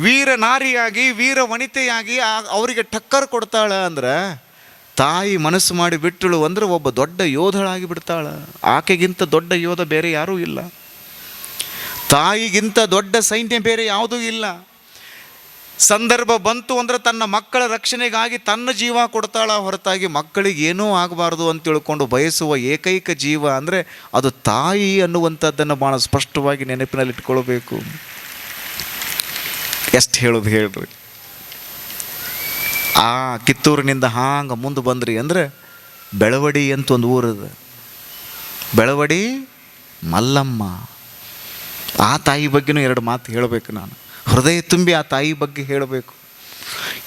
ವೀರ ನಾರಿಯಾಗಿ ವೀರ ವನಿತೆಯಾಗಿ ಅವರಿಗೆ ಟಕ್ಕರ್ ಕೊಡ್ತಾಳೆ ಅಂದ್ರೆ ತಾಯಿ ಮನಸ್ಸು ಮಾಡಿ ಬಿಟ್ಟಳು ಅಂದ್ರೆ ಒಬ್ಬ ದೊಡ್ಡ ಯೋಧಳಾಗಿ ಬಿಡ್ತಾಳೆ. ಆಕೆಗಿಂತ ದೊಡ್ಡ ಯೋಧ ಬೇರೆ ಯಾರೂ ಇಲ್ಲ. ತಾಯಿಗಿಂತ ದೊಡ್ಡ ಸೈನ್ಯ ಬೇರೆ ಯಾವುದೂ ಇಲ್ಲ. ಸಂದರ್ಭ ಬಂತು ಅಂದ್ರೆ ತನ್ನ ಮಕ್ಕಳ ರಕ್ಷಣೆಗಾಗಿ ತನ್ನ ಜೀವ ಕೊಡ್ತಾಳ ಹೊರತಾಗಿ ಮಕ್ಕಳಿಗೆ ಏನೂ ಆಗಬಾರ್ದು ಅಂತ ತಿಳ್ಕೊಂಡು ಬಯಸುವ ಏಕೈಕ ಜೀವ ಅಂದರೆ ಅದು ತಾಯಿ ಅನ್ನುವಂಥದ್ದನ್ನು ಭಾಳ ಸ್ಪಷ್ಟವಾಗಿ ನೆನಪಿನಲ್ಲಿ ಇಟ್ಕೊಳ್ಬೇಕು ಎಷ್ಟು ಹೇಳೋದು ಹೇಳ್ರಿ. ಆ ಕಿತ್ತೂರಿನಿಂದ ಹಾಂಗೆ ಮುಂದೆ ಬಂದ್ರಿ ಅಂದ್ರೆ ಬೆಳವಡಿ ಅಂತ ಒಂದು ಊರದ. ಬೆಳವಡಿ ಮಲ್ಲಮ್ಮ. ಆ ತಾಯಿ ಬಗ್ಗೆನೂ ಎರಡು ಮಾತು ಹೇಳಬೇಕು ನಾನು. ಹೃದಯ ತುಂಬಿ ಆ ತಾಯಿ ಬಗ್ಗೆ ಹೇಳಬೇಕು.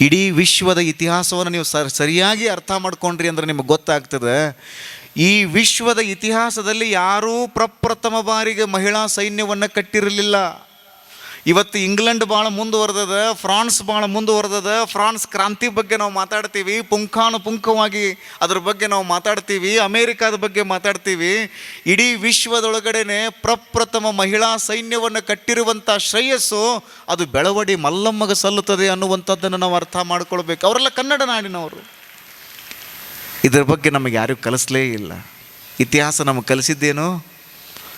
ಇಡೀ ವಿಶ್ವದ ಇತಿಹಾಸವನ್ನು ನೀವು ಸರ್ ಸರಿಯಾಗಿ ಅರ್ಥ ಮಾಡ್ಕೊಂಡ್ರಿ ಅಂದ್ರೆ ನಿಮಗೆ ಗೊತ್ತಾಗ್ತದೆ. ಈ ವಿಶ್ವದ ಇತಿಹಾಸದಲ್ಲಿ ಯಾರೂ ಪ್ರಪ್ರಥಮ ಬಾರಿಗೆ ಮಹಿಳಾ ಸೈನ್ಯವನ್ನು ಕಟ್ಟಿರಲಿಲ್ಲ. ಇವತ್ತು ಇಂಗ್ಲೆಂಡ್ ಭಾಳ ಮುಂದುವರೆದದ, ಫ್ರಾನ್ಸ್ ಭಾಳ ಮುಂದುವರೆದದ, ಫ್ರಾನ್ಸ್ ಕ್ರಾಂತಿ ಬಗ್ಗೆ ನಾವು ಮಾತಾಡ್ತೀವಿ ಪುಂಖಾನುಪುಂಖವಾಗಿ ಅದ್ರ ಬಗ್ಗೆ ನಾವು ಮಾತಾಡ್ತೀವಿ, ಅಮೇರಿಕಾದ ಬಗ್ಗೆ ಮಾತಾಡ್ತೀವಿ. ಇಡೀ ವಿಶ್ವದೊಳಗಡೆನೆ ಪ್ರಪ್ರಥಮ ಮಹಿಳಾ ಸೈನ್ಯವನ್ನು ಕಟ್ಟಿರುವಂಥ ಶ್ರೇಯಸ್ಸು ಅದು ಬೆಳವಡಿ ಮಲ್ಲಮ್ಮಗೆ ಸಲ್ಲುತ್ತದೆ ಅನ್ನುವಂಥದ್ದನ್ನು ನಾವು ಅರ್ಥ ಮಾಡ್ಕೊಳ್ಬೇಕು. ಅವರೆಲ್ಲ ಕನ್ನಡ ನಾಡಿನವರು. ಇದರ ಬಗ್ಗೆ ನಮಗೆ ಯಾರಿಗೂ ಕಲಿಸ್ಲೇ ಇಲ್ಲ. ಇತಿಹಾಸ ನಮಗೆ ಕಲಿಸಿದ್ದೇನು?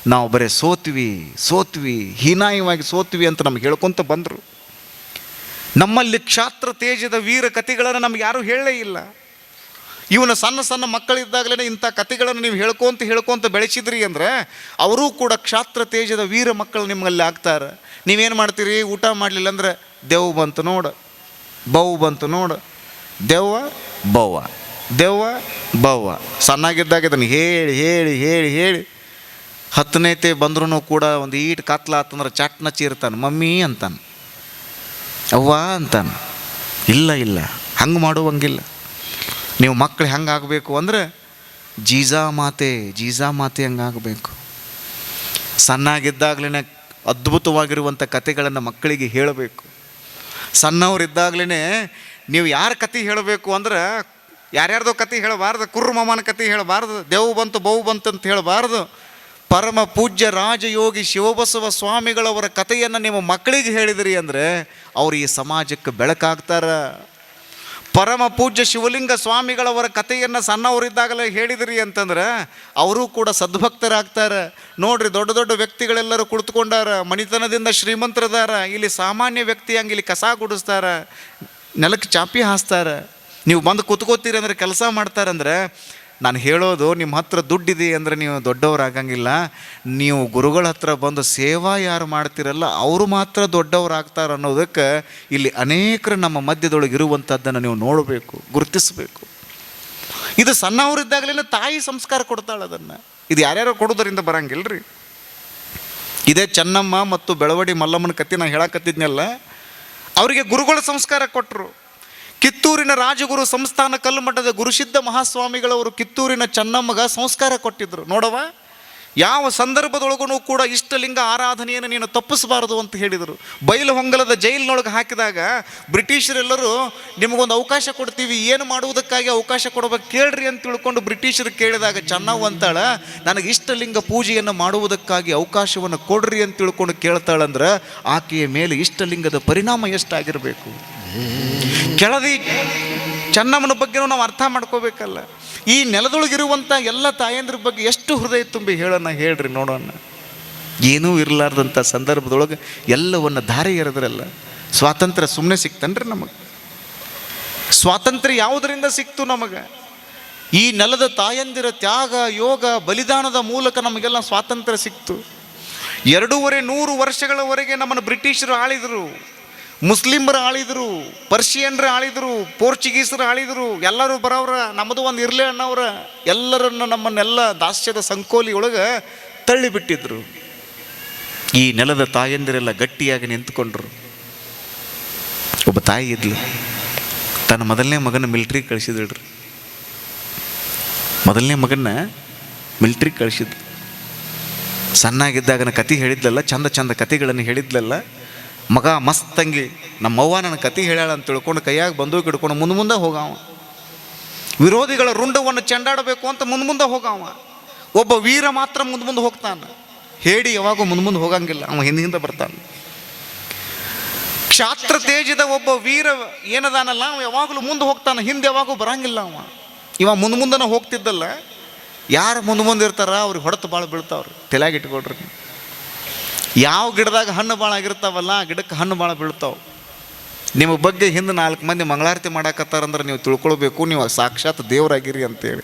ನಾವು ಬರೀ ಸೋತ್ವಿ ಸೋತ್ವಿ, ಹೀನಾಯವಾಗಿ ಸೋತ್ವಿ ಅಂತ ನಮ್ಗೆ ಹೇಳ್ಕೊತ ಬಂದರು. ನಮ್ಮಲ್ಲಿ ಕ್ಷಾತ್ರ ತೇಜದ ವೀರ ಕಥೆಗಳನ್ನು ನಮ್ಗೆ ಯಾರೂ ಹೇಳಲೇ ಇಲ್ಲ. ಇವನ ಸಣ್ಣ ಸಣ್ಣ ಮಕ್ಕಳಿದ್ದಾಗಲೇ ಇಂಥ ಕಥೆಗಳನ್ನು ನೀವು ಹೇಳ್ಕೊಂತ ಹೇಳ್ಕೊಂತ ಬೆಳೆಸಿದ್ರಿ ಅಂದರೆ ಅವರೂ ಕೂಡ ಕ್ಷಾತ್ರ ತೇಜದ ವೀರ ಮಕ್ಕಳು ನಿಮ್ಮಲ್ಲಿ ಆಗ್ತಾರೆ. ನೀವೇನು ಮಾಡ್ತೀರಿ? ಊಟ ಮಾಡಲಿಲ್ಲ ಅಂದ್ರೆ ದೆವ್ ಬಂತು ನೋಡು. ಬೌ ಬಂತು ನೋಡು. ದೆವ್ವ ಬವ್ವ ದೆವ್ವ ಬವ್ವ ಸಣ್ಣಾಗಿದ್ದಾಗ ಇದನ್ನು ಹೇಳಿ ಹೇಳಿ ಹೇಳಿ ಹೇಳಿ. ಹತ್ತನೇತೆ ಬಂದ್ರೂ ಕೂಡ ಒಂದು ಈಟ್ ಕತ್ಲ ಆತಂದ್ರೆ ಚಟ್ನ ಚೀರ್ತಾನೆ, ಮಮ್ಮಿ ಅಂತಾನೆ. ಅವ್ವ ಅಂತಾನೆ. ಇಲ್ಲ ಇಲ್ಲ, ಹಂಗೆ ಮಾಡುವಂಗಿಲ್ಲ. ನೀವು ಮಕ್ಕಳು ಹೆಂಗೆ ಆಗಬೇಕು ಅಂದರೆ, ಜೀಜಾ ಮಾತೆ ಜೀಜಾ ಮಾತೆ ಹಂಗೆ ಆಗಬೇಕು. ಸಣ್ಣಾಗಿದ್ದಾಗಲೇ ಅದ್ಭುತವಾಗಿರುವಂಥ ಕಥೆಗಳನ್ನು ಮಕ್ಕಳಿಗೆ ಹೇಳಬೇಕು. ಸಣ್ಣವರಿದ್ದಾಗಲೇ ನೀವು ಯಾರ ಕತೆ ಹೇಳಬೇಕು ಅಂದ್ರೆ, ಯಾರ್ಯಾರ್ದೋ ಕತೆ ಹೇಳಬಾರ್ದು ಕುರ್ರು ಮಾಮನ ಕತೆ ಹೇಳಬಾರ್ದು, ದೇವು ಬಂತು ಬಹು ಬಂತು ಅಂತ ಹೇಳಬಾರ್ದು ಪರಮ ಪೂಜ್ಯ ರಾಜಯೋಗಿ ಶಿವಬಸವ ಸ್ವಾಮಿಗಳವರ ಕಥೆಯನ್ನು ನಿಮ್ಮ ಮಕ್ಕಳಿಗೆ ಹೇಳಿದಿರಿ ಅಂದರೆ ಅವರು ಈ ಸಮಾಜಕ್ಕೆ ಬೆಳಕಾಗ್ತಾರ. ಪರಮ ಪೂಜ್ಯ ಶಿವಲಿಂಗ ಸ್ವಾಮಿಗಳವರ ಕಥೆಯನ್ನು ಸಣ್ಣವರಿದ್ದಾಗಲೇ ಹೇಳಿದಿರಿ ಅಂತಂದ್ರೆ ಅವರು ಕೂಡ ಸದ್ಭಕ್ತರಾಗ್ತಾರೆ. ನೋಡ್ರಿ ದೊಡ್ಡ ದೊಡ್ಡ ವ್ಯಕ್ತಿಗಳೆಲ್ಲರೂ ಕುಳಿತುಕೊಂಡಾರ, ಮಣಿತನದಿಂದ ಶ್ರೀಮಂತರದಾರ, ಇಲ್ಲಿ ಸಾಮಾನ್ಯ ವ್ಯಕ್ತಿ ಹಂಗೆ ಇಲ್ಲಿ ಕಸ ಗುಡಿಸ್ತಾರ, ನೆಲಕ್ಕೆ ಚಾಪಿ ಹಾಸ್ತಾರೆ. ನೀವು ಬಂದು ಕೂತ್ಕೋತೀರಿ ಅಂದರೆ ಕೆಲಸ ಮಾಡ್ತಾರಂದ್ರೆ ನಾನು ಹೇಳೋದು, ನಿಮ್ಮ ಹತ್ರ ದುಡ್ಡಿದೆ ಅಂದರೆ ನೀವು ದೊಡ್ಡವರಾಗಂಗಿಲ್ಲ. ನೀವು ಗುರುಗಳ ಹತ್ರ ಬಂದು ಸೇವಾ ಯಾರು ಮಾಡ್ತಿರಲ್ಲ, ಅವರು ಮಾತ್ರ ದೊಡ್ಡವರಾಗ್ತಾರೆ ಅನ್ನೋದಕ್ಕೆ ಇಲ್ಲಿ ಅನೇಕರು ನಮ್ಮ ಮಧ್ಯದೊಳಗೆ ಇರುವಂಥದ್ದನ್ನು ನೀವು ನೋಡಬೇಕು, ಗುರುತಿಸಬೇಕು. ಇದು ಸಣ್ಣವರಿದ್ದಾಗಲೇ ತಾಯಿ ಸಂಸ್ಕಾರ ಕೊಡ್ತಾಳೆ ಅದನ್ನು. ಇದು ಯಾರ್ಯಾರು ಕೊಡೋದರಿಂದ ಬರಂಗಿಲ್ರಿ. ಇದೇ ಚೆನ್ನಮ್ಮ ಮತ್ತು ಬೆಳವಡಿ ಮಲ್ಲಮ್ಮನ ಕತ್ತಿ ನಾನು ಹೇಳಕತ್ತಿದ್ನಲ್ಲ, ಅವರಿಗೆ ಗುರುಗಳ ಸಂಸ್ಕಾರ ಕೊಟ್ಟರು ಕಿತ್ತೂರಿನ ರಾಜಗುರು ಸಂಸ್ಥಾನ ಕಲ್ಲುಮಠದ ಗುರುಸಿದ್ಧ ಮಹಾಸ್ವಾಮಿಗಳವರು ಕಿತ್ತೂರಿನ ಚೆನ್ನಮ್ಮಗ ಸಂಸ್ಕಾರ ಕೊಟ್ಟಿದ್ರು. ನೋಡವ ಯಾವ ಸಂದರ್ಭದೊಳಗೂ ಕೂಡ ಇಷ್ಟಲಿಂಗ ಆರಾಧನೆಯನ್ನು ನೀನು ತಪ್ಪಿಸಬಾರದು ಅಂತ ಹೇಳಿದರು. ಬಯಲು ಹೊಂಗಲದ ಜೈಲಿನೊಳಗೆ ಹಾಕಿದಾಗ ಬ್ರಿಟಿಷರೆಲ್ಲರೂ ನಿಮಗೊಂದು ಅವಕಾಶ ಕೊಡ್ತೀವಿ ಏನು ಮಾಡುವುದಕ್ಕಾಗಿ ಅವಕಾಶ ಕೊಡಬೇಕು ಕೇಳ್ರಿ ಅಂತ ತಿಳ್ಕೊಂಡು ಬ್ರಿಟಿಷರು ಕೇಳಿದಾಗ ಚೆನ್ನವ್ವ ಅಂತಾಳ ನನಗೆ ಇಷ್ಟಲಿಂಗ ಪೂಜೆಯನ್ನು ಮಾಡುವುದಕ್ಕಾಗಿ ಅವಕಾಶವನ್ನು ಕೊಡ್ರಿ ಅಂತ ತಿಳ್ಕೊಂಡು ಕೇಳ್ತಾಳಂದ್ರೆ ಆಕೆಯ ಮೇಲೆ ಇಷ್ಟಲಿಂಗದ ಪರಿಣಾಮ ಎಷ್ಟಾಗಿರಬೇಕು? ಕೆಳದಿ ಚೆನ್ನಮ್ಮನ ಬಗ್ಗೆನೂ ನಾವು ಅರ್ಥ ಮಾಡ್ಕೋಬೇಕಲ್ಲ. ಈ ನೆಲದೊಳಗಿರುವಂಥ ಎಲ್ಲ ತಾಯಂದ್ರ ಬಗ್ಗೆ ಎಷ್ಟು ಹೃದಯ ತುಂಬಿ ಹೇಳೋಣ ಹೇಳ್ರಿ ನೋಡೋಣ. ಏನೂ ಇರಲಾರ್ದಂಥ ಸಂದರ್ಭದೊಳಗೆ ಎಲ್ಲವನ್ನು ಧಾರೆ ಎರೆದ್ರಲ್ಲ. ಸ್ವಾತಂತ್ರ್ಯ ಸುಮ್ಮನೆ ಸಿಕ್ತನ್ರಿ ನಮಗೆ. ಸ್ವಾತಂತ್ರ್ಯ ಯಾವುದರಿಂದ ಸಿಕ್ತು ನಮಗೆ? ಈ ನೆಲದ ತಾಯಂದಿರ ತ್ಯಾಗ, ಯೋಗ, ಬಲಿದಾನದ ಮೂಲಕ ನಮಗೆಲ್ಲ ಸ್ವಾತಂತ್ರ್ಯ ಸಿಕ್ತು. ಎರಡೂವರೆ ನೂರು ವರ್ಷಗಳವರೆಗೆ ನಮ್ಮನ್ನು ಬ್ರಿಟಿಷರು ಆಳಿದರು. ಮುಸ್ಲಿಮರು ಆಳಿದರು, ಪರ್ಷಿಯನ್ರು ಆಳಿದರು, ಪೋರ್ಚುಗೀಸರು ಆಳಿದರು, ಎಲ್ಲರೂ ಬರೋವ್ರ, ನಮ್ಮದು ಒಂದು ಇರಲಿ ಅಣ್ಣವ್ರ ಎಲ್ಲರನ್ನು ನಮ್ಮನ್ನೆಲ್ಲ ದಾಸ್ಯದ ಸಂಕೋಲಿ ಒಳಗೆ ತಳ್ಳಿಬಿಟ್ಟಿದ್ರು. ಈ ನೆಲದ ತಾಯಂದಿರೆಲ್ಲ ಗಟ್ಟಿಯಾಗಿ ನಿಂತ್ಕೊಂಡ್ರು. ಒಬ್ಬ ತಾಯಿ ಇದ್ಲು. ತನ್ನ ಮೊದಲನೇ ಮಗನ ಮಿಲ್ಟ್ರಿ ಕಳಿಸಿದ್ರು ಮೊದಲನೇ ಮಗನ ಮಿಲ್ಟ್ರಿ ಕಳಿಸಿದ್ರು ಸಣ್ಣಾಗಿದ್ದಾಗನ ಕತೆ ಹೇಳಿದ್ಲಲ್ಲ, ಚಂದ ಚಂದ ಕತೆಗಳನ್ನು ಹೇಳಿದ್ಲಲ್ಲ ಮಗ ಮಸ್ತಂಗಿ ನಮ್ಮವ್ವ ನನ್ನ ಕತೆ ಹೇಳ್ಯಾಳ ಅಂತ ತಿಳ್ಕೊಂಡು ಕೈಯಾಗಿ ಬಂದೂಕ್ ಹಿಡ್ಕೊಂಡು ಮುಂದೆ ಮುಂದೆ ಹೋಗಾವ. ವಿರೋಧಿಗಳ ರುಂಡವನ್ನು ಚೆಂಡಾಡಬೇಕು ಅಂತ ಮುಂದೆ ಮುಂದೆ ಹೋಗಾವ. ಒಬ್ಬ ವೀರ ಮಾತ್ರ ಮುಂದೆ ಮುಂದೆ ಹೋಗ್ತಾನೆ. ಹೇಳಿ ಯಾವಾಗೂ ಮುಂದೆ ಮುಂದೆ ಹೋಗಂಗಿಲ್ಲ, ಅವ ಹಿಂದೆ ಹಿಂದೆ ಬರ್ತಾನೆ. ಕ್ಷಾತ್ರ ತೇಜದ ಒಬ್ಬ ವೀರ ಏನದಾನಲ್ಲ, ಅವ ಯಾವಾಗಲೂ ಮುಂದೆ ಹೋಗ್ತಾನೆ, ಹಿಂದೆ ಯಾವಾಗೂ ಬರಂಗಿಲ್ಲ ಅವ. ಇವ ಮುಂದೆ ಮುಂದನ ಹೋಗ್ತಿದ್ದಲ್ಲ, ಯಾರು ಮುಂದೆ ಮುಂದೆ ಇರ್ತಾರ, ಅವ್ರಿಗೆ ಹೊಡೆತು ಭಾಳ ಬೀಳ್ತಾವ್ರಿ, ತಲೆಯಾಗಿ ಇಟ್ಕೊಳ್ರಿ. ಯಾವ ಗಿಡದಾಗ ಹಣ್ಣು ಭಾಳ ಆಗಿರ್ತಾವಲ್ಲ, ಆ ಗಿಡಕ್ಕೆ ಹಣ್ಣು ಭಾಳ ಬೀಳ್ತಾವೆ. ನಿಮ್ಮ ಬಗ್ಗೆ ಹಿಂದೆ ನಾಲ್ಕು ಮಂದಿ ಮಂಗಳಾರತಿ ಮಾಡಾಕತ್ತಾರಂದ್ರೆ ನೀವು ತಿಳ್ಕೊಳ್ಬೇಕು, ನೀವು ಸಾಕ್ಷಾತ್ ದೇವರಾಗಿರಿ ಅಂತೇಳಿ.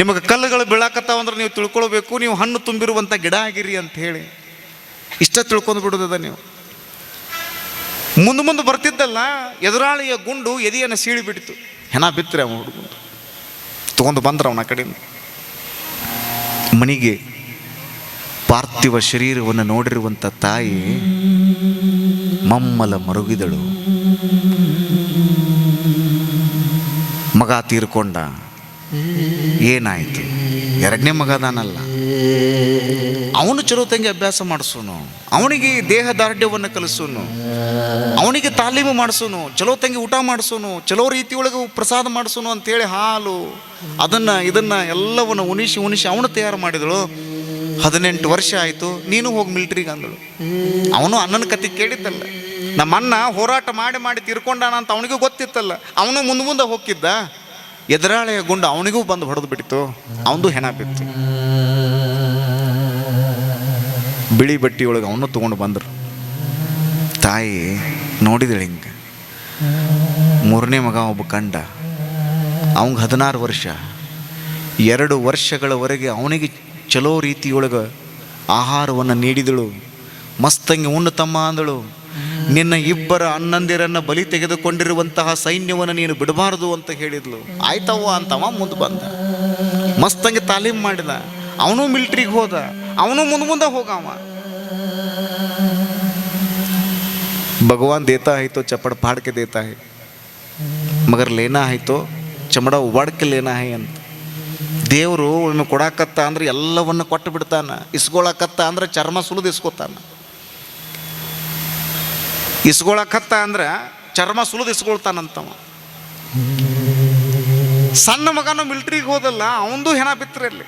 ನಿಮಗೆ ಕಲ್ಲುಗಳು ಬೀಳಾಕತ್ತಾವಂದ್ರೆ ನೀವು ತಿಳ್ಕೊಳ್ಬೇಕು, ನೀವು ಹಣ್ಣು ತುಂಬಿರುವಂಥ ಗಿಡ ಆಗಿರಿ ಅಂತ ಹೇಳಿ ಇಷ್ಟ ತಿಳ್ಕೊಂಡು ಬಿಡೋದದ ನೀವು. ಮುಂದೆ ಮುಂದೆ ಬರ್ತಿದ್ದಲ್ಲ, ಎದುರಾಳಿಯ ಗುಂಡು ಎದೆಯನ್ನು ಸೀಳಿ ಬಿಡ್ತು ಹೆಣ ಬಿತ್ತರೆ ಅವನು ಹುಡುಗಂದು. ತೊಗೊಂಡು ಬಂದ್ರೆ ಅವನ ಕಡೆಯಿಂದ. ಮನೆಗೆ ಪಾರ್ಥಿವ ಶರೀರವನ್ನು ನೋಡಿರುವಂಥ ತಾಯಿ ಮಮ್ಮಲ ಮರುಗಿದಳು. ಮಗ ತೀರ್ಕೊಂಡ. ಏನಾಯಿತು? ಎರಡನೇ ಮಗ ಅದಾನಲ್ಲ ಅವನು ಚಲೋ ತಂಗಿ ಅಭ್ಯಾಸ ಮಾಡಿಸೋನು. ಅವನಿಗೆ ದೇಹ ದಾರ್ಢ್ಯವನ್ನು ಕಲಿಸೋನು. ಅವನಿಗೆ ತಾಲೀಮು ಮಾಡಿಸೋನು. ಚಲೋ ತಂಗಿ ಊಟ ಮಾಡಿಸೋನು. ಚಲೋ ರೀತಿಯೊಳಗೆ ಪ್ರಸಾದ ಮಾಡಿಸೋನು ಅಂತೇಳಿ ಹಾಲು, ಅದನ್ನು, ಇದನ್ನು ಎಲ್ಲವನ್ನು ಉಣಿಸಿ ಉಣಿಸಿ ಅವನು ತಯಾರು ಮಾಡಿದಳು. ಹದಿನೆಂಟು ವರ್ಷ ಆಯಿತು, ನೀನು ಹೋಗಿ ಮಿಲ್ಟ್ರಿಗೆ ಅಂದಳು. ಅವನು ಅಣ್ಣನ ಕತೆ ಕೇಳಿದ್ದಲ್ಲ ನಮ್ಮ ಅಣ್ಣ ಹೋರಾಟ ಮಾಡಿ ಮಾಡಿ ತೀರ್ಕೊಂಡಾನ ಅಂತ ಅವನಿಗೂ ಗೊತ್ತಿತ್ತಲ್ಲ. ಅವನು ಮುಂದೆ ಮುಂದೆ ಹೋಗಿದ್ದ ಎದುರಾಳೆಯ ಗುಂಡು ಅವನಿಗೂ ಬಂದು ಹೊಡೆದು ಬಿಡ್ತು ಅವನದು ಹೆಣ ಬಿತ್ತು. ಬಿಳಿ ಬಟ್ಟಿಯೊಳಗೆ ಅವನು ತಗೊಂಡು ಬಂದರು. ತಾಯಿ ನೋಡಿದಳು ಹಿಂಗೆ? ಮೂರನೇ ಮಗ ಒಬ್ಬ ಕಂಡ. ಅವಂಗೆ ಹದಿನಾರು ವರ್ಷ. ಎರಡು ವರ್ಷಗಳವರೆಗೆ ಅವನಿಗೆ ಚಲೋ ರೀತಿಯೊಳಗೆ ಆಹಾರವನ್ನು ನೀಡಿದಳು. ಮಸ್ತಂಗೆ ಉಣ್ಣು ತಮ್ಮ ಅಂದಳು. ನಿನ್ನ ಇಬ್ಬರ ಅಣ್ಣಂದಿರನ್ನ ಬಲಿ ತೆಗೆದುಕೊಂಡಿರುವಂತಹ ಸೈನ್ಯವನ್ನು ನೀನು ಬಿಡಬಾರದು ಅಂತ ಹೇಳಿದ್ಲು. ಆಯ್ತವ ಅಂತವ ಮುಂದೆ ಬಂದ. ಮಸ್ತಂಗೆ ತಾಲೀಮ್ ಮಾಡಿದ. ಅವನು ಮಿಲ್ಟ್ರಿಗೆ ಹೋದ. ಅವನು ಮುಂದೆ ಮುಂದೆ ಹೋಗವ. ಭಗವಾನ್ ದೇತಾ ಆಯ್ತೋ, ಚಪ್ಪಡ ಪಾಡ್ಕೆ ದೇತ ಹೈ ಮಗರ್ ಲೇನಾ ಆಯ್ತೋ, ಚಮಡ ಒಡ್ಕೆ ಲೇನಾ ಹೈ ಅಂತ. ದೇವರು ಒಮ್ಮೆ ಕೊಡಾಕತ್ತ ಅಂದ್ರೆ ಎಲ್ಲವನ್ನು ಕೊಟ್ಟು ಬಿಡ್ತಾನೆ. ಇಸ್ಕೊಳಕತ್ತ ಅಂದ್ರೆ ಚರ್ಮ ಸುಲಿದು ಇಸ್ಕೊತಾನೆ. ಇಸ್ಕೊಳಕತ್ತ ಅಂದ್ರೆ ಚರ್ಮ ಸುಲಿದು ಇಸ್ಕೊಳ್ತಾನಂತವ. ಸಣ್ಣ ಮಗನು ಮಿಲ್ಟ್ರಿಗೆ ಹೋದಲ್ಲ, ಅವಂದು ಹೆಣ ಬಿತ್ತರಿ ಅಲ್ಲಿ.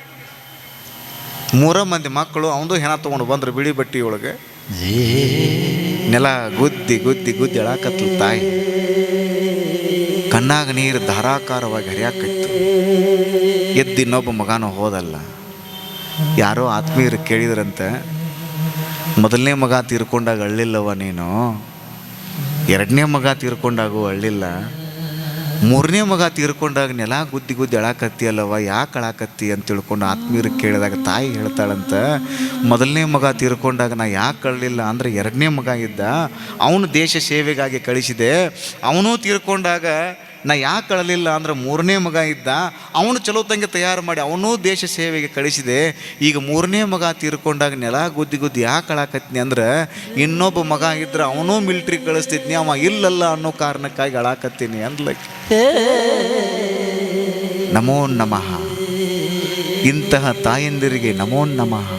ಮೂರ ಮಂದಿ ಮಕ್ಕಳು, ಅವಂದು ಹೆಣ ತಗೊಂಡು ಬಂದ್ರು ಬಿಳಿ ಬಟ್ಟಿಯೊಳಗೆ ನೆಲ ಗುದ್ದಿ ಗುದ್ದಿ ಗುದ್ದಿ ಎಳಾಕತ್ಲು ತಾಯಿ. ಕಣ್ಣಾಗ ನೀರು ಧಾರಾಕಾರವಾಗಿ ಹರಿಯಾಕೈತು. ಎದ್ದು ಇನ್ನೊಬ್ಬ ಮಗನೂ ಹೋದಲ್ಲ. ಯಾರೋ ಆತ್ಮೀಯರು ಕೇಳಿದ್ರಂತೆ, ಮೊದಲನೇ ಮಗ ತೀರ್ಕೊಂಡಾಗ ಅಳ್ಳಿಲ್ಲವ ನೀನು. ಎರಡನೇ ಮಗ ತೀರ್ಕೊಂಡಾಗೂ ಅಳ್ಳಿಲ್ಲ. ಮೂರನೇ ಮಗ ತೀರ್ಕೊಂಡಾಗ ನೆಲ ಗುದ್ದಿ ಗುದ್ದಿ ಅಳಾಕತ್ತಿ ಅಲ್ಲವ ಯಾಕೆ ಅಳಾಕತ್ತಿ ಅಂತ ತಿಳ್ಕೊಂಡು ಆತ್ಮೀಯರು ಕೇಳಿದಾಗ ತಾಯಿ ಹೇಳ್ತಾಳಂತ, ಮೊದಲನೇ ಮಗ ತೀರ್ಕೊಂಡಾಗ ನಾ ಯಾಕೆ ಕಳಲಿಲ್ಲ ಅಂದರೆ ಎರಡನೇ ಮಗ ಇದ್ದ, ಅವನು ದೇಶ ಸೇವೆಗಾಗಿ ಕಳಿಸಿದೆ. ಅವನು ತೀರ್ಕೊಂಡಾಗ ನಾ ಯಾಕೆ ಕಳಲಿಲ್ಲ ಅಂದ್ರೆ ಮೂರನೇ ಮಗ ಇದ್ದ, ಅವನು ಚಲೋ ತಂಗೆ ತಯಾರು ಮಾಡಿ ಅವನೂ ದೇಶ ಸೇವೆಗೆ ಕಳಿಸಿದೆ. ಈಗ ಮೂರನೇ ಮಗ ತೀರ್ಕೊಂಡಾಗ ನೆಲ ಗುದ್ದಿ ಗುದ್ದಿ ಯಾಕೆ ಅಳಾಕತ್ನಿ ಅಂದ್ರೆ, ಇನ್ನೊಬ್ಬ ಮಗ ಇದ್ರೆ ಅವನೂ ಮಿಲ್ಟ್ರಿ ಕಳಿಸ್ತಿದ್ನಿ, ಅವ ಇಲ್ಲಲ್ಲ ಅನ್ನೋ ಕಾರಣಕ್ಕಾಗಿ ಅಳಾಕತ್ತೀನಿ ಅಂದ್ಲಕ್ಕೆ. ನಮೋ ನಮಃ. ಇಂತಹ ತಾಯಂದಿರಿಗೆ ನಮೋ ನಮಃ.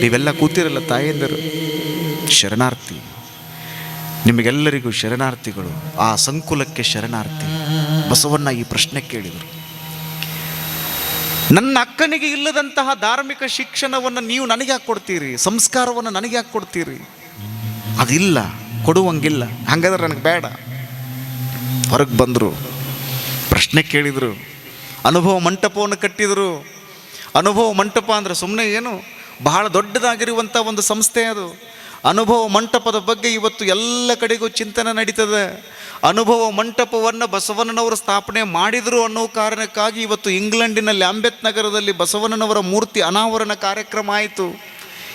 ನೀವೆಲ್ಲ ಕೂತಿರಲ್ಲ ತಾಯಂದಿರು, ಶರಣಾರ್ಥಿ. ನಿಮಗೆಲ್ಲರಿಗೂ ಶರಣಾರ್ಥಿಗಳು, ಆ ಸಂಕುಲಕ್ಕೆ ಶರಣಾರ್ಥಿ. ಬಸವಣ್ಣ ಈ ಪ್ರಶ್ನೆ ಕೇಳಿದರು. ನನ್ನ ಅಕ್ಕನಿಗೆ ಇಲ್ಲದಂತಹ ಧಾರ್ಮಿಕ ಶಿಕ್ಷಣವನ್ನು ನೀವು ನನಗೆ ಯಾಕೆ ಕೊಡ್ತೀರಿ? ಸಂಸ್ಕಾರವನ್ನು ನನಗೆ ಯಾಕೆ ಕೊಡ್ತೀರಿ? ಅದಿಲ್ಲ, ಕೊಡುವಂಗಿಲ್ಲ. ಹಂಗಾದ್ರೆ ನನಗೆ ಬೇಡ. ಹೊರಗೆ ಬಂದರು. ಪ್ರಶ್ನೆ ಕೇಳಿದರು. ಅನುಭವ ಮಂಟಪವನ್ನು ಕಟ್ಟಿದರು. ಅನುಭವ ಮಂಟಪ ಅಂದರೆ ಸುಮ್ಮನೆ ಏನು? ಬಹಳ ದೊಡ್ಡದಾಗಿರುವಂಥ ಒಂದು ಸಂಸ್ಥೆ ಅದು. ಅನುಭವ ಮಂಟಪದ ಬಗ್ಗೆ ಇವತ್ತು ಎಲ್ಲ ಕಡೆಗೂ ಚಿಂತನೆ ನಡೀತದೆ. ಅನುಭವ ಮಂಟಪವನ್ನು ಬಸವಣ್ಣನವರು ಸ್ಥಾಪನೆ ಮಾಡಿದರು ಅನ್ನೋ ಕಾರಣಕ್ಕಾಗಿ ಇವತ್ತು ಇಂಗ್ಲೆಂಡಿನ ಲ್ಯಾಂಬೆತ್ ನಗರದಲ್ಲಿ ಬಸವಣ್ಣನವರ ಮೂರ್ತಿ ಅನಾವರಣ ಕಾರ್ಯಕ್ರಮ ಆಯಿತು.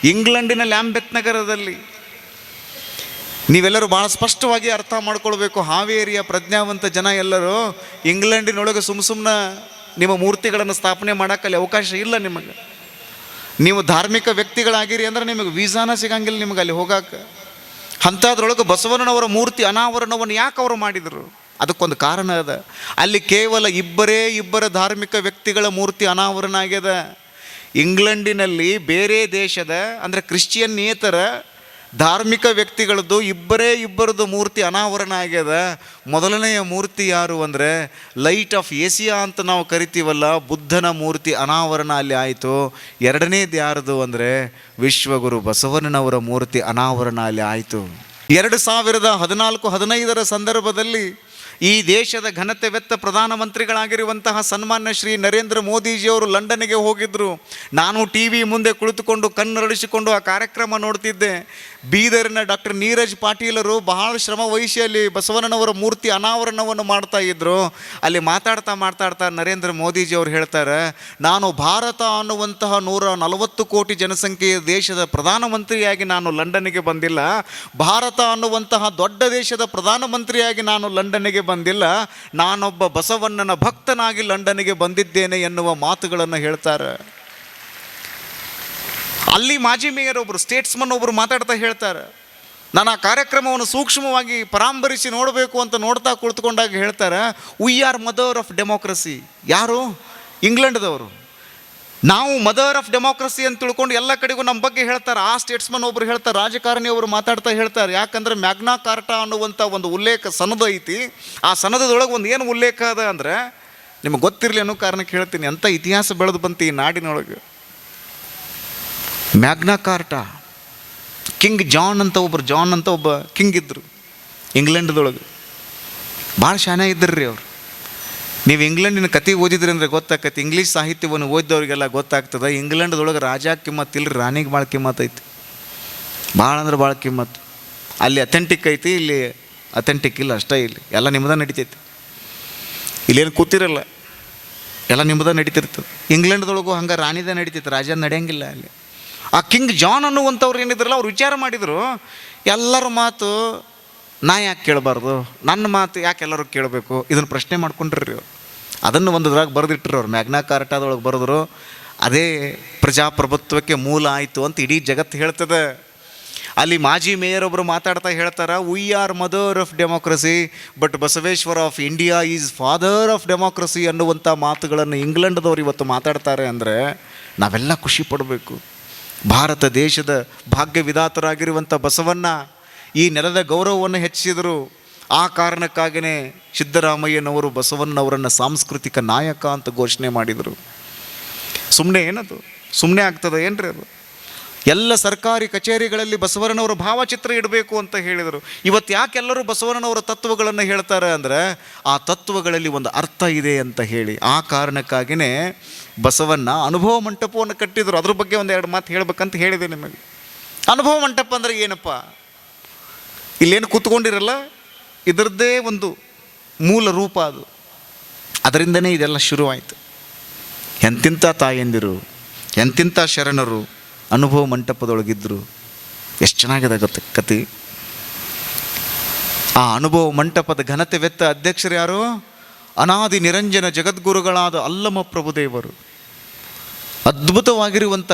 ಇಂಗ್ಲೆಂಡಿನ ಲ್ಯಾಂಬೆತ್ ನಗರದಲ್ಲಿ. ನೀವೆಲ್ಲರೂ ಭಾಳ ಸ್ಪಷ್ಟವಾಗಿ ಅರ್ಥ ಮಾಡ್ಕೊಳ್ಬೇಕು. ಹಾವೇರಿಯ ಪ್ರಜ್ಞಾವಂತ ಜನ ಎಲ್ಲರೂ ಇಂಗ್ಲೆಂಡಿನೊಳಗೆ ಸುಮ್ಮ ಸುಮ್ಮನೆ ನಿಮ್ಮ ಮೂರ್ತಿಗಳನ್ನು ಸ್ಥಾಪನೆ ಮಾಡೋಕ್ಕಲ್ಲಿ ಅವಕಾಶ ಇಲ್ಲ ನಿಮಗೆ. ನೀವು ಧಾರ್ಮಿಕ ವ್ಯಕ್ತಿಗಳಾಗಿರಿ ಅಂದ್ರೆ ನಿಮಗೆ ವೀಸಾನ ಸಿಗಂಗಿಲ್ಲ ನಿಮಗೆ ಅಲ್ಲಿ ಹೋಗಕ್ಕೆ ಅಂಥದ್ರೊಳಗೆ ಬಸವಣ್ಣನವರ ಮೂರ್ತಿ ಅನಾವರಣವನ್ನು ಯಾಕೆ ಅವರು ಮಾಡಿದರು? ಅದಕ್ಕೊಂದು ಕಾರಣ ಅದ. ಅಲ್ಲಿ ಕೇವಲ ಇಬ್ಬರೇ ಇಬ್ಬರ ಧಾರ್ಮಿಕ ವ್ಯಕ್ತಿಗಳ ಮೂರ್ತಿ ಅನಾವರಣ ಆಗ್ಯದ. ಇಂಗ್ಲೆಂಡಿನಲ್ಲಿ ಬೇರೆ ದೇಶದ, ಅಂದರೆ ಕ್ರಿಶ್ಚಿಯನ್ನೇತರ ಧಾರ್ಮಿಕ ವ್ಯಕ್ತಿಗಳದ್ದು ಇಬ್ಬರೇ ಇಬ್ಬರದ್ದು ಮೂರ್ತಿ ಅನಾವರಣ ಆಗ್ಯದ ಮೊದಲನೆಯ ಮೂರ್ತಿ ಯಾರು ಅಂದರೆ, ಲೈಟ್ ಆಫ್ ಏಸಿಯಾ ಅಂತ ನಾವು ಕರಿತೀವಲ್ಲ, ಬುದ್ಧನ ಮೂರ್ತಿ ಅನಾವರಣ ಅಲ್ಲಿ ಆಯಿತು. ಎರಡನೇದು ಯಾರದು ಅಂದರೆ, ವಿಶ್ವಗುರು ಬಸವಣ್ಣನವರ ಮೂರ್ತಿ ಅನಾವರಣ ಅಲ್ಲಿ ಆಯಿತು. ಎರಡು ಸಾವಿರದ ಹದಿನಾಲ್ಕು ಹದಿನೈದರ ಸಂದರ್ಭದಲ್ಲಿ ಈ ದೇಶದ ಘನತೆವೆತ್ತ ಪ್ರಧಾನಮಂತ್ರಿಗಳಾಗಿರುವಂತಹ ಸನ್ಮಾನ್ಯ ಶ್ರೀ ನರೇಂದ್ರ ಮೋದಿಜಿಯವರು ಲಂಡನ್ಗೆ ಹೋಗಿದ್ದರು ನಾನು ಟಿ ವಿ ಮುಂದೆ ಕುಳಿತುಕೊಂಡು ಕಣ್ಣರಳಿಸಿಕೊಂಡು ಆ ಕಾರ್ಯಕ್ರಮ ನೋಡ್ತಿದ್ದೆ. ಬೀದರಿನ ಡಾಕ್ಟರ್ ನೀರಜ್ ಪಾಟೀಲರು ಬಹಳ ಶ್ರಮ ವಹಿಸಿ ಅಲ್ಲಿ ಬಸವಣ್ಣನವರ ಮೂರ್ತಿ ಅನಾವರಣವನ್ನು ಮಾಡ್ತಾ ಇದ್ದರು ಅಲ್ಲಿ ಮಾತಾಡ್ತಾ ಮಾತಾಡ್ತಾ ನರೇಂದ್ರ ಮೋದಿಜಿಯವರು ಹೇಳ್ತಾರೆ, ನಾನು ಭಾರತ ಅನ್ನುವಂತಹ ನೂರ ನಲವತ್ತು ಕೋಟಿ ಜನಸಂಖ್ಯೆಯ ದೇಶದ ಪ್ರಧಾನಮಂತ್ರಿಯಾಗಿ ನಾನು ಲಂಡನ್ಗೆ ಬಂದಿಲ್ಲ. ಭಾರತ ಅನ್ನುವಂತಹ ದೊಡ್ಡ ದೇಶದ ಪ್ರಧಾನಮಂತ್ರಿಯಾಗಿ ನಾನು ಲಂಡನ್ನಿಗೆ ಬಂದಿಲ್ಲ, ನಾನೊಬ್ಬ ಬಸವಣ್ಣನ ಭಕ್ತನಾಗಿ ಲಂಡನ್ಗೆ ಬಂದಿದ್ದೇನೆ ಎನ್ನುವ ಮಾತುಗಳನ್ನು ಹೇಳ್ತಾರೆ. ಅಲ್ಲಿ ಮಾಜಿ ಮೇಯರ್ ಒಬ್ಬರು ಸ್ಟೇಟ್ಸ್ಮನ್ ಒಬ್ಬರು ಮಾತಾಡ್ತಾ ಹೇಳ್ತಾರೆ. ನಾನು ಆ ಕಾರ್ಯಕ್ರಮವನ್ನು ಸೂಕ್ಷ್ಮವಾಗಿ ಪರಾಂಬರಿಸಿ ನೋಡಬೇಕು ಅಂತ ನೋಡ್ತಾ ಕುಳಿತುಕೊಂಡಾಗ ಹೇಳ್ತಾರೆ we are mother of democracy ಯಾರು? ಇಂಗ್ಲೆಂಡ್ದವರು. ನಾವು ಮದರ್ ಆಫ್ ಡೆಮೋಕ್ರಸಿ ಅಂತ ತಿಳ್ಕೊಂಡು ಎಲ್ಲ ಕಡೆಗೂ ನಮ್ಮ ಬಗ್ಗೆ ಹೇಳ್ತಾರೆ. ಆ ಸ್ಟೇಟ್ಸ್ಮನ್ ಒಬ್ರು ಹೇಳ್ತಾರೆ, ರಾಜಕಾರಣಿ ಅವರು ಮಾತಾಡ್ತಾ ಹೇಳ್ತಾರೆ. ಯಾಕಂದ್ರೆ ಮ್ಯಾಗ್ನಾ ಕಾರ್ಟಾ ಅನ್ನುವಂಥ ಒಂದು ಉಲ್ಲೇಖ ಸನದ ಐತಿ. ಆ ಸನದದೊಳಗೆ ಒಂದು ಏನು ಉಲ್ಲೇಖ ಅದ ಅಂದ್ರೆ, ನಿಮಗೆ ಗೊತ್ತಿರಲಿ ಅನ್ನೋ ಕಾರಣಕ್ಕೆ ಹೇಳ್ತೀನಿ. ಅಂತ ಇತಿಹಾಸ ಬೆಳೆದು ಬಂತು ಈ ನಾಡಿನೊಳಗೆ? Magna Carta. ಕಿಂಗ್ ಜಾನ್ ಅಂತ ಒಬ್ಬರು ಜಾನ್ ಅಂತ ಒಬ್ಬ ಕಿಂಗ್ ಇದ್ದರು ಇಂಗ್ಲೆಂಡ್ದೊಳಗೆ. ಭಾಳ ಶಾನೆ ಇದ್ದರು ರೀ ಅವ್ರು. ನೀವು ಇಂಗ್ಲೆಂಡಿನ ಕತೆ ಓದಿದ್ರಿ ಅಂದರೆ ಗೊತ್ತಾಕೈತಿ. ಇಂಗ್ಲೀಷ್ ಸಾಹಿತ್ಯವನ್ನು ಓದಿದವ್ರಿಗೆಲ್ಲ ಗೊತ್ತಾಗ್ತದೆ. ಇಂಗ್ಲೆಂಡ್ದೊಳಗೆ ರಾಜಾ ಕಿಮ್ಮತ್ ಇಲ್ಲರಿ ರಾಣಿಗೆ ಭಾಳ ಕಿಮ್ಮತ್ ಐತಿ. ಭಾಳ ಅಂದ್ರೆ ಭಾಳ ಕಿಮ್ಮತ್ತು ಅಲ್ಲಿ ಅಥೆಂಟಿಕ್ ಐತಿ, ಇಲ್ಲಿ ಅಥೆಂಟಿಕ್ ಇಲ್ಲ, ಅಷ್ಟೇ ಇಲ್ಲಿ. ಎಲ್ಲ ನಿಮ್ಮದ ನಡಿತೈತಿ. ಇಲ್ಲೇನು ಕೂತಿರಲ್ಲ. ಎಲ್ಲ ನಿಮ್ಮದ ನಡೀತಿರ್ತದೆ. ಇಂಗ್ಲೆಂಡ್ದೊಳಗೂ ಹಂಗೆ ರಾಣಿದ ನಡೀತೈತೆ, ರಾಜ ನಡೆಯಂಗಿಲ್ಲ ಅಲ್ಲಿ. ಆ ಕಿಂಗ್ ಜಾನ್ ಅನ್ನುವಂಥವ್ರು ಏನಿದ್ರಲ್ಲ, ಅವ್ರು ವಿಚಾರ ಮಾಡಿದರು, ಎಲ್ಲರ ಮಾತು ನಾ ಯಾಕೆ ಕೇಳಬಾರ್ದು? ನನ್ನ ಮಾತು ಯಾಕೆ ಎಲ್ಲರೂ ಕೇಳಬೇಕು? ಇದನ್ನು ಪ್ರಶ್ನೆ ಮಾಡ್ಕೊಂಡ್ರಿ ಅವ್ರು ಅದನ್ನು ಒಂದ್ರಾಗ ಬರೆದಿಟ್ಟರು ಅವ್ರು. ಮ್ಯಾಗ್ನಾ ಕಾರ್ಟಾದೊಳಗೆ ಬರೆದ್ರು, ಅದೇ ಪ್ರಜಾಪ್ರಭುತ್ವಕ್ಕೆ ಮೂಲ ಆಯಿತು ಅಂತ ಇಡೀ ಜಗತ್ತು ಹೇಳ್ತದೆ. ಅಲ್ಲಿ ಮಾಜಿ ಮೇಯರ್ ಒಬ್ಬರು ಮಾತಾಡ್ತಾ ಹೇಳ್ತಾರೆ we are mother of democracy but Basaveshwara of India is father of democracy ಅನ್ನುವಂಥ ಮಾತುಗಳನ್ನು ಇಂಗ್ಲೆಂಡ್ದವ್ರು ಇವತ್ತು ಮಾತಾಡ್ತಾರೆ ಅಂದರೆ ನಾವೆಲ್ಲ ಖುಷಿ ಪಡಬೇಕು. ಭಾರತ ದೇಶದ ಭಾಗ್ಯ ವಿಧಾತರಾಗಿರುವಂಥ ಬಸವಣ್ಣ ಈ ನೆಲದ ಗೌರವವನ್ನು ಹೆಚ್ಚಿಸಿದರು. ಆ ಕಾರಣಕ್ಕಾಗಿಯೇ ಸಿದ್ದರಾಮಯ್ಯನವರು ಬಸವಣ್ಣವರನ್ನು ಸಾಂಸ್ಕೃತಿಕ ನಾಯಕ ಅಂತ ಘೋಷಣೆ ಮಾಡಿದರು. ಸುಮ್ಮನೆ ಏನದು? ಸುಮ್ಮನೆ ಆಗ್ತದೆ ಏನ್ರಿ ಅದು? ಎಲ್ಲ ಸರ್ಕಾರಿ ಕಚೇರಿಗಳಲ್ಲಿ ಬಸವಣ್ಣನವರ ಭಾವಚಿತ್ರ ಇಡಬೇಕು ಅಂತ ಹೇಳಿದರು. ಇವತ್ತು ಯಾಕೆಲ್ಲರೂ ಬಸವಣ್ಣನವರ ತತ್ವಗಳನ್ನು ಹೇಳ್ತಾರೆ ಅಂದರೆ, ಆ ತತ್ವಗಳಲ್ಲಿ ಒಂದು ಅರ್ಥ ಇದೆ ಅಂತ ಹೇಳಿ. ಆ ಕಾರಣಕ್ಕಾಗಿಯೇ ಬಸವಣ್ಣ ಅನುಭವ ಮಂಟಪವನ್ನು ಕಟ್ಟಿದರು. ಅದ್ರ ಬಗ್ಗೆ ಒಂದು ಎರಡು ಮಾತು ಹೇಳ್ಬೇಕಂತ ಹೇಳಿದೆ ನಿಮಗೆ. ಅನುಭವ ಮಂಟಪ ಅಂದರೆ ಏನಪ್ಪ? ಇಲ್ಲೇನು ಕೂತ್ಕೊಂಡಿರಲ್ಲ? ಇದರದ್ದೇ ಒಂದು ಮೂಲ ರೂಪ ಅದು. ಅದರಿಂದನೇ ಇದೆಲ್ಲ ಶುರುವಾಯಿತು. ಎಂತಿಂಥ ತಾಯಂದಿರು ಎಂತಿಂಥ ಶರಣರು ಅನುಭವ ಮಂಟಪದೊಳಗಿದ್ದರು ಎಷ್ಟು ಚೆನ್ನಾಗಿದೆ ಗೊತ್ತ ಕತೆ ಆ ಅನುಭವ ಮಂಟಪದ ಘನತೆ ವೆತ್ತ ಅಧ್ಯಕ್ಷರು ಯಾರು? ಅನಾದಿ ನಿರಂಜನ ಜಗದ್ಗುರುಗಳಾದ ಅಲ್ಲಮ ಪ್ರಭುದೇವರು. ಅದ್ಭುತವಾಗಿರುವಂಥ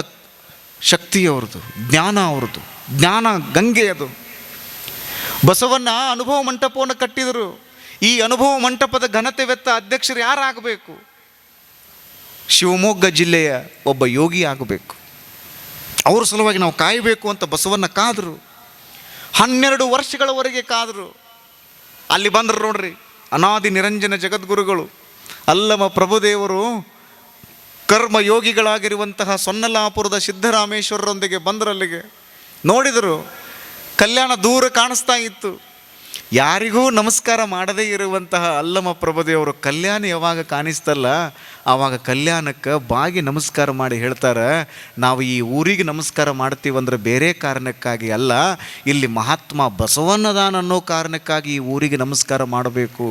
ಶಕ್ತಿ ಅವ್ರದ್ದು, ಜ್ಞಾನ ಅವ್ರದ್ದು, ಜ್ಞಾನ ಗಂಗೆ ಅದು. ಬಸವಣ್ಣ ಅನುಭವ ಮಂಟಪವನ್ನು ಕಟ್ಟಿದರು. ಈ ಅನುಭವ ಮಂಟಪದ ಘನತೆ ವೆತ್ತ ಅಧ್ಯಕ್ಷರು ಯಾರಾಗಬೇಕು? ಶಿವಮೊಗ್ಗ ಜಿಲ್ಲೆಯ ಒಬ್ಬ ಯೋಗಿ ಆಗಬೇಕು. ಅವ್ರ ಸಲುವಾಗಿ ನಾವು ಕಾಯಬೇಕು ಅಂತ ಬಸವಣ್ಣ ಕಾದರು. ಹನ್ನೆರಡು ವರ್ಷಗಳವರೆಗೆ ಕಾದರು. ಅಲ್ಲಿ ಬಂದರು ನೋಡ್ರಿ, ಅನಾದಿ ನಿರಂಜನ ಜಗದ್ಗುರುಗಳು. ಅಲ್ಲಮ ಪ್ರಭುದೇವರು ಕರ್ಮ ಯೋಗಿಗಳಾಗಿರುವಂತಹ ಸೊನ್ನಲಾಪುರದ ಸಿದ್ದರಾಮೇಶ್ವರರೊಂದಿಗೆ ಬಂದರಲ್ಲಿಗೆ ನೋಡಿದರು. ಕಲ್ಯಾಣ ದೂರ ಕಾಣಿಸ್ತಾ ಇತ್ತು. ಯಾರಿಗೂ ನಮಸ್ಕಾರ ಮಾಡದೇ ಇರುವಂತಹ ಅಲ್ಲಮ ಪ್ರಭುದೇವರು ಕಲ್ಯಾಣ ಯಾವಾಗ ಕಾಣಿಸ್ತಲ್ಲ, ಆವಾಗ ಕಲ್ಯಾಣಕ್ಕೆ ಬಾಗಿ ನಮಸ್ಕಾರ ಮಾಡಿ ಹೇಳ್ತಾರೆ, ನಾವು ಈ ಊರಿಗೆ ನಮಸ್ಕಾರ ಮಾಡ್ತೀವಂದ್ರೆ ಬೇರೆ ಕಾರಣಕ್ಕಾಗಿ ಅಲ್ಲ, ಇಲ್ಲಿ ಮಹಾತ್ಮ ಬಸವಣ್ಣದಾನ ಅನ್ನೋ ಕಾರಣಕ್ಕಾಗಿ ಈ ಊರಿಗೆ ನಮಸ್ಕಾರ ಮಾಡಬೇಕು.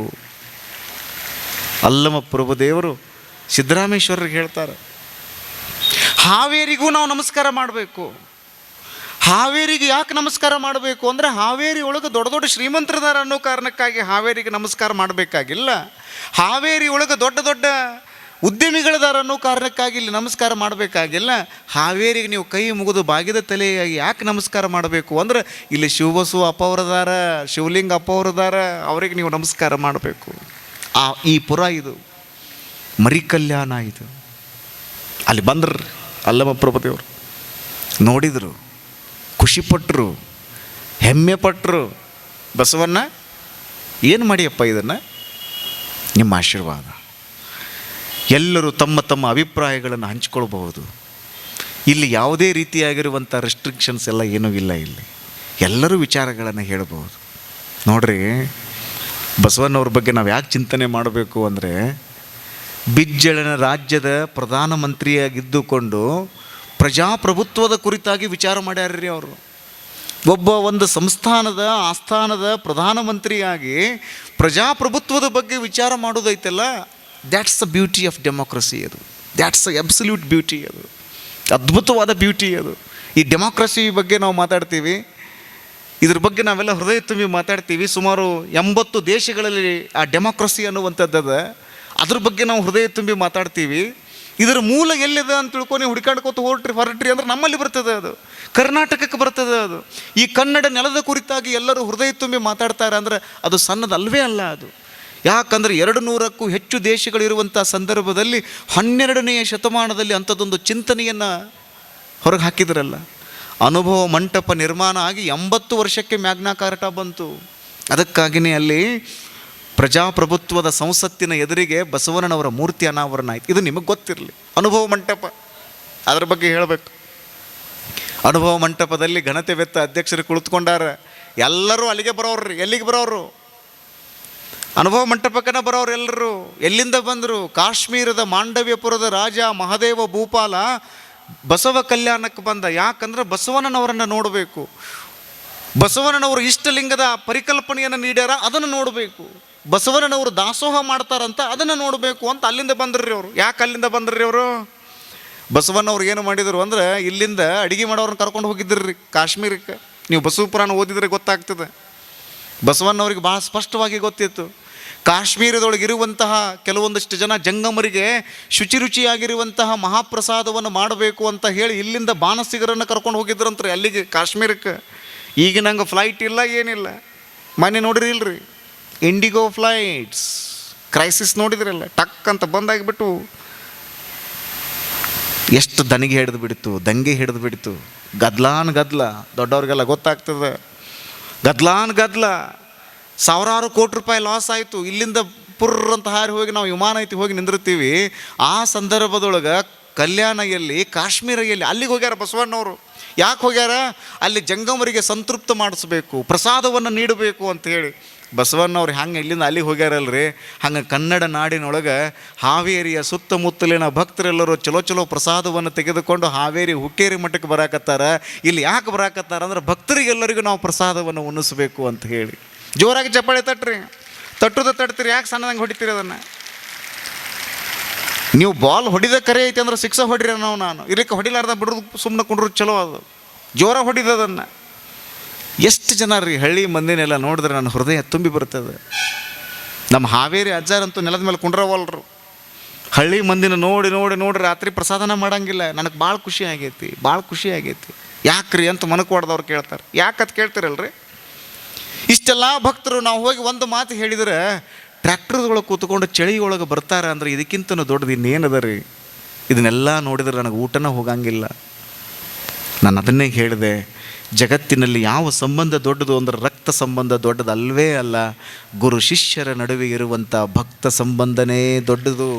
ಅಲ್ಲಮ ಪ್ರಭುದೇವರು ಸಿದ್ದರಾಮೇಶ್ವರರಿಗೆ ಹೇಳ್ತಾರೆ, ಹಾವೇರಿಗೂ ನಾವು ನಮಸ್ಕಾರ ಮಾಡಬೇಕು. ಹಾವೇರಿಗೆ ಯಾಕೆ ನಮಸ್ಕಾರ ಮಾಡಬೇಕು ಅಂದರೆ ಹಾವೇರಿ ಒಳಗೆ ದೊಡ್ಡ ದೊಡ್ಡ ಶ್ರೀಮಂತರದಾರ ಅನ್ನೋ ಕಾರಣಕ್ಕಾಗಿ ಹಾವೇರಿಗೆ ನಮಸ್ಕಾರ ಮಾಡಬೇಕಾಗಿಲ್ಲ. ಹಾವೇರಿ ಒಳಗೆ ದೊಡ್ಡ ದೊಡ್ಡ ಉದ್ಯಮಿಗಳದಾರ ಅನ್ನೋ ಕಾರಣಕ್ಕಾಗಿ ಇಲ್ಲಿ ನಮಸ್ಕಾರ ಮಾಡಬೇಕಾಗಿಲ್ಲ. ಹಾವೇರಿಗೆ ನೀವು ಕೈ ಮುಗಿದು ಬಾಗಿದ ತಲೆಯಾಗಿ ಯಾಕೆ ನಮಸ್ಕಾರ ಮಾಡಬೇಕು ಅಂದ್ರೆ ಇಲ್ಲಿ ಶಿವಬಸು ಅಪ್ಪವರದಾರ, ಶಿವಲಿಂಗ ಅಪ್ಪವರದಾರ, ಅವರಿಗೆ ನೀವು ನಮಸ್ಕಾರ ಮಾಡಬೇಕು. ಆ ಈ ಪುರ ಇದು ಮರಿ ಕಲ್ಯಾಣ ಇದು. ಅಲ್ಲಿ ಬಂದ್ರಿ ಅಲ್ಲಮ್ಮ ಪ್ರಭುದೇವರು, ನೋಡಿದರು. ಖುಷಿಪಟ್ಟರು ಹೆಮ್ಮೆ ಪಟ್ಟರು ಬಸವಣ್ಣ, ಏನು ಮಾಡಿಯಪ್ಪ ಇದನ್ನು? ನಿಮ್ಮ ಆಶೀರ್ವಾದ. ಎಲ್ಲರೂ ತಮ್ಮ ತಮ್ಮ ಅಭಿಪ್ರಾಯಗಳನ್ನು ಹಂಚ್ಕೊಳ್ಬಹುದು. ಇಲ್ಲಿ ಯಾವುದೇ ರೀತಿಯಾಗಿರುವಂಥ ರೆಸ್ಟ್ರಿಕ್ಷನ್ಸ್ ಎಲ್ಲ ಏನೂ ಇಲ್ಲ ಇಲ್ಲಿ. ಎಲ್ಲರೂ ವಿಚಾರಗಳನ್ನು ಹೇಳ್ಬೋದು ನೋಡ್ರಿ, ಬಸವಣ್ಣವ್ರ ಬಗ್ಗೆ ನಾವು ಯಾಕೆ ಚಿಂತನೆ ಮಾಡಬೇಕು ಅಂದರೆ, ಬಿಜ್ಜಳನ ರಾಜ್ಯದ ಪ್ರಧಾನಮಂತ್ರಿಯಾಗಿದ್ದುಕೊಂಡು ಪ್ರಜಾಪ್ರಭುತ್ವದ ಕುರಿತಾಗಿ ವಿಚಾರ ಮಾಡ್ಯಾರ್ರಿ ಅವರು. ಒಬ್ಬ ಒಂದು ಸಂಸ್ಥಾನದ ಆಸ್ಥಾನದ ಪ್ರಧಾನಮಂತ್ರಿಯಾಗಿ ಪ್ರಜಾಪ್ರಭುತ್ವದ ಬಗ್ಗೆ ವಿಚಾರ ಮಾಡೋದೈತಲ್ಲ that's the beauty of democracy ಅದು. ದ್ಯಾಟ್ಸ್ ಅ ಅಬ್ಸಲ್ಯೂಟ್ ಬ್ಯೂಟಿ ಅದು. ಅದ್ಭುತವಾದ ಬ್ಯೂಟಿ ಅದು. ಈ ಡೆಮೋಕ್ರಸಿ ಬಗ್ಗೆ ನಾವು ಮಾತಾಡ್ತೀವಿ, ಇದ್ರ ಬಗ್ಗೆ ನಾವೆಲ್ಲ ಹೃದಯ ತುಂಬಿ ಮಾತಾಡ್ತೀವಿ. ಸುಮಾರು ಎಂಬತ್ತು ದೇಶಗಳಲ್ಲಿ ಆ ಡೆಮೋಕ್ರಸಿ ಅನ್ನುವಂಥದ್ದದ, ಅದ್ರ ಬಗ್ಗೆ ನಾವು ಹೃದಯ ತುಂಬಿ ಮಾತಾಡ್ತೀವಿ. ಇದರ ಮೂಲ ಎಲ್ಲಿದೆ ಅಂತ ತಿಳ್ಕೊಂಡು ಹುಡುಕಾಡ್ಕೊತ ಹೊರಟ್ರಿ ಹೊರಟ್ರಿ ಅಂದ್ರೆ ನಮ್ಮಲ್ಲಿ ಬರ್ತದೆ ಅದು. ಕರ್ನಾಟಕಕ್ಕೆ ಬರ್ತದೆ ಅದು. ಈ ಕನ್ನಡ ನೆಲದ ಕುರಿತಾಗಿ ಎಲ್ಲರೂ ಹೃದಯ ತುಂಬಿ ಮಾತಾಡ್ತಾರೆ ಅಂದ್ರೆ ಅದು ಸಣ್ಣದಲ್ವೇ ಅಲ್ಲ ಅದು. ಯಾಕಂದರೆ ಎರಡು ನೂರಕ್ಕೂ ಹೆಚ್ಚು ದೇಶಗಳಿರುವಂಥ ಸಂದರ್ಭದಲ್ಲಿ ಹನ್ನೆರಡನೆಯ ಶತಮಾನದಲ್ಲಿ ಅಂಥದ್ದೊಂದು ಚಿಂತನೆಯನ್ನು ಹೊರಗೆ ಹಾಕಿದ್ರಲ್ಲ. ಅನುಭವ ಮಂಟಪ ನಿರ್ಮಾಣ ಆಗಿ ಎಂಬತ್ತು ವರ್ಷಕ್ಕೆ ಮ್ಯಾಗ್ನಾ ಕಾರ್ಟ ಬಂತು. ಅದಕ್ಕಾಗಿಯೇ ಅಲ್ಲಿ ಪ್ರಜಾಪ್ರಭುತ್ವದ ಸಂಸತ್ತಿನ ಎದುರಿಗೆ ಬಸವಣ್ಣನವರ ಮೂರ್ತಿ ಅನಾವರಣ ಆಯ್ತು. ಇದು ನಿಮಗೆ ಗೊತ್ತಿರಲಿ. ಅನುಭವ ಮಂಟಪ. ಅದ್ರ ಬಗ್ಗೆ ಹೇಳಬೇಕು. ಅನುಭವ ಮಂಟಪದಲ್ಲಿ ಘನತೆ ವೆತ್ತ ಅಧ್ಯಕ್ಷರು ಕುಳಿತುಕೊಂಡಾರ ಎಲ್ಲರೂ ಅಲ್ಲಿಗೆ ಬರೋರು ಎಲ್ಲಿಗೆ ಬರೋರು? ಅನುಭವ ಮಂಟಪಕ್ಕನ ಬರೋರು ಎಲ್ಲರೂ. ಎಲ್ಲಿಂದ ಬಂದರು? ಕಾಶ್ಮೀರದ ಮಾಂಡವ್ಯಪುರದ ರಾಜ ಮಹಾದೇವ ಭೂಪಾಲ ಬಸವ ಕಲ್ಯಾಣಕ್ಕೆ ಬಂದ. ಯಾಕಂದ್ರೆ ಬಸವಣ್ಣನವರನ್ನು ನೋಡಬೇಕು. ಬಸವಣ್ಣನವರು ಇಷ್ಟಲಿಂಗದ ಪರಿಕಲ್ಪನೆಯನ್ನು ನೀಡ್ಯಾರ, ಅದನ್ನು ನೋಡಬೇಕು. ಬಸವಣ್ಣನವರು ದಾಸೋಹ ಮಾಡ್ತಾರಂತ ಅದನ್ನು ನೋಡಬೇಕು ಅಂತ ಅಲ್ಲಿಂದ ಬಂದ್ರಿ ಅವರು. ಯಾಕೆ ಅಲ್ಲಿಂದ ಬಂದ್ರಿ ಅವರು? ಬಸವಣ್ಣವ್ರು ಏನು ಮಾಡಿದರು ಅಂದ್ರೆ ಇಲ್ಲಿಂದ ಅಡಿಗೆ ಮಾಡೋರನ್ನ ಕರ್ಕೊಂಡು ಹೋಗಿದ್ರಿ ಕಾಶ್ಮೀರಕ್ಕೆ. ನೀವು ಬಸವ ಪುರಾಣ ಓದಿದರೆ ಗೊತ್ತಾಗ್ತದೆ. ಬಸವಣ್ಣವ್ರಿಗೆ ಭಾಳ ಸ್ಪಷ್ಟವಾಗಿ ಗೊತ್ತಿತ್ತು. ಕಾಶ್ಮೀರದೊಳಗೆ ಇರುವಂತಹ ಕೆಲವೊಂದಷ್ಟು ಜನ ಜಂಗಮರಿಗೆ ಶುಚಿ ರುಚಿಯಾಗಿರುವಂತಹ ಮಹಾಪ್ರಸಾದವನ್ನು ಮಾಡಬೇಕು ಅಂತ ಹೇಳಿ ಇಲ್ಲಿಂದ ಬಾಣಸಿಗರನ್ನು ಕರ್ಕೊಂಡು ಹೋಗಿದ್ರಂತ್ರಿ ಅಲ್ಲಿಗೆ ಕಾಶ್ಮೀರಕ್ಕೆ. ಈಗ ನಂಗೆ ಫ್ಲೈಟ್ ಇಲ್ಲ, ಏನಿಲ್ಲ. ಮನೆ ನೋಡಿರಿ ಇಲ್ರಿ. ಇಂಡಿಗೋ ಫ್ಲೈಟ್ಸ್ ಕ್ರೈಸಿಸ್ ನೋಡಿದ್ರಲ್ಲ, ಟಕ್ ಅಂತ ಬಂದಾಗಿಬಿಟ್ಟು ಎಷ್ಟು ದನಿಗೆ ಹಿಡಿದು ಬಿಡ್ತು, ದಂಗೆ ಹಿಡಿದು ಬಿಡ್ತು. ಗದ್ಲಾನ್ ಗದ್ಲ, ದೊಡ್ಡವ್ರಿಗೆಲ್ಲ ಗೊತ್ತಾಗ್ತದೆ. ಗದ್ಲಾನ್ ಗದ್ಲ, ಸಾವಿರಾರು ಕೋಟಿ ರೂಪಾಯಿ ಲಾಸ್ ಆಯಿತು. ಇಲ್ಲಿಂದ ಪುರ್ರ್ ಅಂತ ಹಾರಿ ಹೋಗಿ ನಾವು ವಿಮಾನ ಐತಿ ಹೋಗಿ ನಿಂದಿರ್ತೀವಿ ಆ ಸಂದರ್ಭದೊಳಗೆ ಕಲ್ಯಾಣ ಎಲ್ಲಿ ಕಾಶ್ಮೀರ ಎಲ್ಲಿ ಅಲ್ಲಿಗೆ ಹೋಗ್ಯಾರ ಬಸವಣ್ಣವರು. ಯಾಕೆ ಹೋಗ್ಯಾರ? ಅಲ್ಲಿ ಜಂಗಮರಿಗೆ ಸಂತೃಪ್ತ ಮಾಡಿಸ್ಬೇಕು, ಪ್ರಸಾದವನ್ನು ನೀಡಬೇಕು ಅಂತ ಹೇಳಿ. ಬಸವಣ್ಣವ್ರು ಹಂಗೆ ಇಲ್ಲಿಂದ ಅಲ್ಲಿಗೆ ಹೋಗ್ಯಾರಲ್ರಿ? ಹಂಗೆ ಕನ್ನಡ ನಾಡಿನೊಳಗೆ ಹಾವೇರಿಯ ಸುತ್ತಮುತ್ತಲಿನ ಭಕ್ತರೆಲ್ಲರೂ ಚಲೋ ಚಲೋ ಪ್ರಸಾದವನ್ನು ತೆಗೆದುಕೊಂಡು ಹಾವೇರಿ ಹುಕ್ಕೇರಿ ಮಠಕ್ಕೆ ಬರಾಕತ್ತಾರ. ಇಲ್ಲಿ ಯಾಕೆ ಬರಾಕತ್ತಾರ ಅಂದ್ರೆ ಭಕ್ತರಿಗೆಲ್ಲರಿಗೂ ನಾವು ಪ್ರಸಾದವನ್ನು ಉಣಿಸ್ಬೇಕು ಅಂತ ಹೇಳಿ. ಜೋರಾಗಿ ಚಪ್ಪಾಳೆ ತಟ್ರಿ. ತಟ್ಟುದ ತಟ್ತೀರಿ. ಯಾಕೆ ಸಣ್ಣದಂಗೆ ಹೊಡಿತೀರಿ ಅದನ್ನು? ನೀವು ಬಾಲ್ ಹೊಡಿದ ಕರೆ ಐತೆ ಅಂದ್ರೆ ಸಿಕ್ಸ ಹೊಡಿರಿ ನಾವು ನಾನು. ಇರಲಿಕ್ಕೆ ಹೊಡಿಲಾರ್ದ ಬಿಡೋದು ಸುಮ್ಮನೆ ಕುಂಡ್ರು ಚಲೋ ಅದು. ಜೋರ ಹೊಡಿದದನ್ನು ಎಷ್ಟು ಜನ ರೀ ಹಳ್ಳಿ ಮಂದಿನೆಲ್ಲ ನೋಡಿದ್ರೆ ನನ್ನ ಹೃದಯ ತುಂಬಿ ಬರ್ತದೆ. ನಮ್ಮ ಹಾವೇರಿ ಅಜ್ಜಾರಂತೂ ನೆಲದ ಮೇಲೆ ಕುಂಡ್ರವಲ್ರು. ಹಳ್ಳಿ ಮಂದಿನ ನೋಡಿ ನೋಡಿ ನೋಡಿ ರಾತ್ರಿ ಪ್ರಸಾದನ ಮಾಡಂಗಿಲ್ಲ. ನನಗೆ ಭಾಳ ಖುಷಿ ಆಗೈತಿ ಭಾಳ ಖುಷಿ ಆಗೈತಿ. ಯಾಕ್ರಿ ಅಂತ ಮನಕ್ಕೆ ಹೊಡೆದವ್ರು ಕೇಳ್ತಾರೆ ಯಾಕಂತ ಕೇಳ್ತಿರಲ್ರಿ? ಇಷ್ಟೆಲ್ಲ ಭಕ್ತರು ನಾವು ಹೋಗಿ ಒಂದು ಮಾತು ಹೇಳಿದ್ರೆ ಟ್ರ್ಯಾಕ್ಟರ್ದೊಳಗೆ ಕೂತ್ಕೊಂಡು ಚಳಿ ಒಳಗೆ ಬರ್ತಾರೆ ಅಂದ್ರೆ ಇದಕ್ಕಿಂತ ದೊಡ್ಡದು ಇನ್ನೇನದ ರೀ? ಇದನ್ನೆಲ್ಲ ನೋಡಿದ್ರೆ ನನಗೆ ಊಟನ ಹೋಗಂಗಿಲ್ಲ. ನಾನು ಅದನ್ನೇ ಹೇಳಿದೆ, ಜಗತ್ತಿನಲ್ಲಿ ಯಾವ ಸಂಬಂಧ ದೊಡ್ಡದು ಅಂದ್ರೆ ರಕ್ತ ಸಂಬಂಧ ದೊಡ್ಡದಲ್ವೇ ಅಲ್ಲ, ಗುರು ಶಿಷ್ಯರ ನಡುವೆ ಇರುವಂಥ ಭಕ್ತ ಸಂಬಂಧನೇ ದೊಡ್ಡದು.